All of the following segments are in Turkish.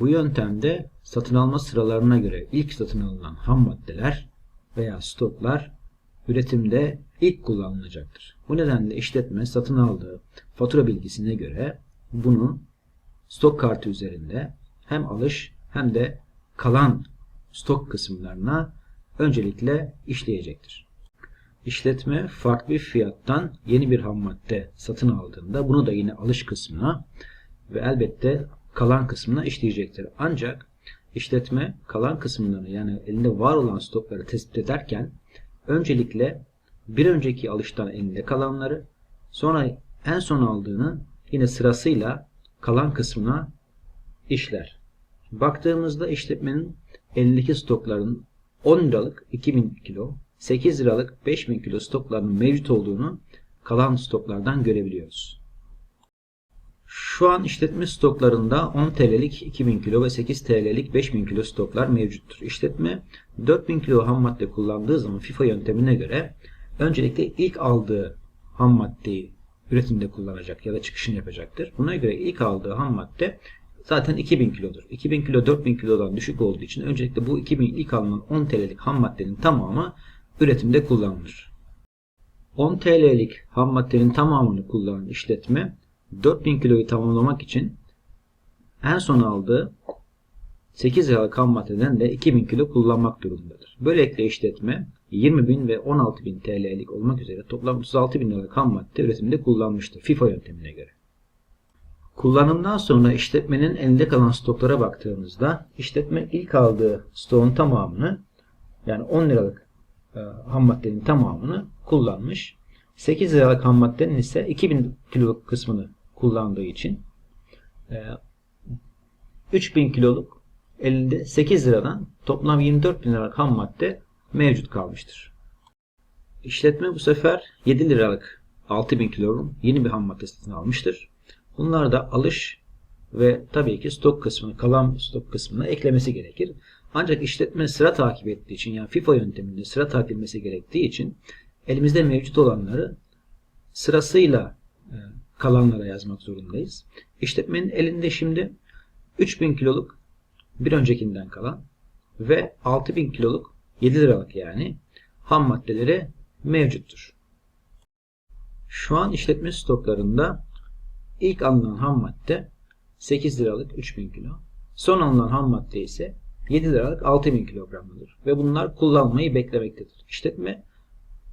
Bu yöntemde satın alma sıralarına göre ilk satın alınan ham maddeler veya stoklar üretimde ilk kullanılacaktır. Bu nedenle işletme satın aldığı fatura bilgisine göre bunu stok kartı üzerinde hem alış hem de kalan stok kısımlarına öncelikle işleyecektir. İşletme farklı bir fiyattan yeni bir ham madde satın aldığında bunu da yine alış kısmına ve elbette kalan kısmına işleyecektir. Ancak işletme kalan kısımlarını yani elinde var olan stokları tespit ederken öncelikle bir önceki alıştan elinde kalanları sonra en son aldığını yine sırasıyla kalan kısmına işler. Baktığımızda işletmenin elindeki stokların 10 liralık 2000 kilo, 8 liralık 5000 kilo stoklarının mevcut olduğunu kalan stoklardan görebiliyoruz. Şu an işletme stoklarında 10 TL'lik 2000 kilo ve 8 TL'lik 5000 kilo stoklar mevcuttur. İşletme 4000 kilo ham madde kullandığı zaman FIFA yöntemine göre öncelikle ilk aldığı ham maddeyi üretimde kullanacak ya da çıkışını yapacaktır. Buna göre ilk aldığı ham madde zaten 2000 kilodur. 2000 kilo 4000 kilodan düşük olduğu için öncelikle bu 2000 ilk alınan 10 TL'lik ham maddenin tamamı üretimde kullanılır. 10 TL'lik ham maddenin tamamını kullanan işletme 4000 kiloyu tamamlamak için en son aldığı 8 liralık ham maddeden de 2000 kilo kullanmak durumundadır. Böylelikle işletme 20.000 ve 16.000 TL'lik olmak üzere toplam 36.000 liralık ham madde üretiminde kullanmıştır FIFA yöntemine göre. Kullanımdan sonra işletmenin elinde kalan stoklara baktığımızda işletme ilk aldığı stoğun tamamını yani 10 liralık e, ham maddenin tamamını kullanmış. 8 liralık ham maddenin ise 2000 kiloluk kısmını kullandığı için e, 3000 kiloluk elinde 8 liradan toplam 24 bin liralık ham madde mevcut kalmıştır. İşletme bu sefer 7 liralık 6000 kiloluk yeni bir ham madde satın almıştır. Bunlar da alış ve tabii ki stok kısmını, kalan stok kısmına eklemesi gerekir. Ancak işletme sıra takip ettiği için yani FIFA yönteminde sıra takip etmesi gerektiği için elimizde mevcut olanları sırasıyla e, kalanlara yazmak zorundayız. İşletmenin elinde şimdi 3000 kiloluk bir öncekinden kalan ve 6000 kiloluk 7 liralık yani ham maddeleri mevcuttur. Şu an işletme stoklarında ilk alınan ham madde 8 liralık 3000 kilo. Son alınan ham madde ise 7 liralık 6000 kilogramdır ve bunlar kullanmayı beklemektedir. İşletme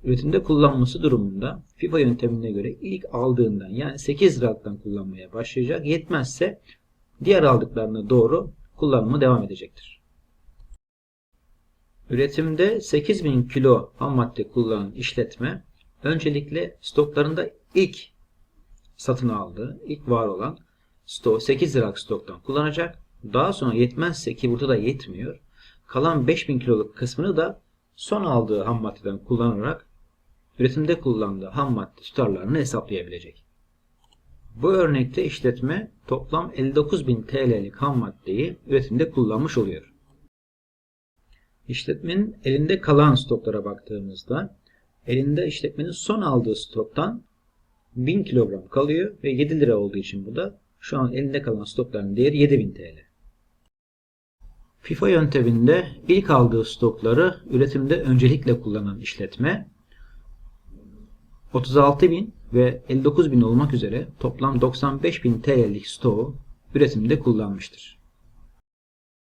üretimde kullanması durumunda FIFA yöntemine göre ilk aldığından yani 8 liralıktan kullanmaya başlayacak. Yetmezse diğer aldıklarına doğru kullanıma devam edecektir. Üretimde 8000 kilo ham madde kullanan işletme öncelikle stoklarında ilk satın aldığı, ilk var olan stok 8 liralık stoktan kullanacak. Daha sonra yetmezse ki burada da yetmiyor. Kalan 5000 kiloluk kısmını da son aldığı ham maddeden kullanarak üretimde kullandığı ham madde tutarlarını hesaplayabilecek. Bu örnekte işletme toplam 59.000 TL'lik ham maddeyi üretimde kullanmış oluyor. İşletmenin elinde kalan stoklara baktığımızda elinde işletmenin son aldığı stoktan 1000 kilogram kalıyor ve 7 lira olduğu için bu da şu an elinde kalan stokların değeri 7000 TL. FIFA yönteminde ilk aldığı stokları üretimde öncelikle kullanan işletme 36.000 ve 59.000 olmak üzere toplam 95.000 TL'lik stoğu üretimde kullanmıştır.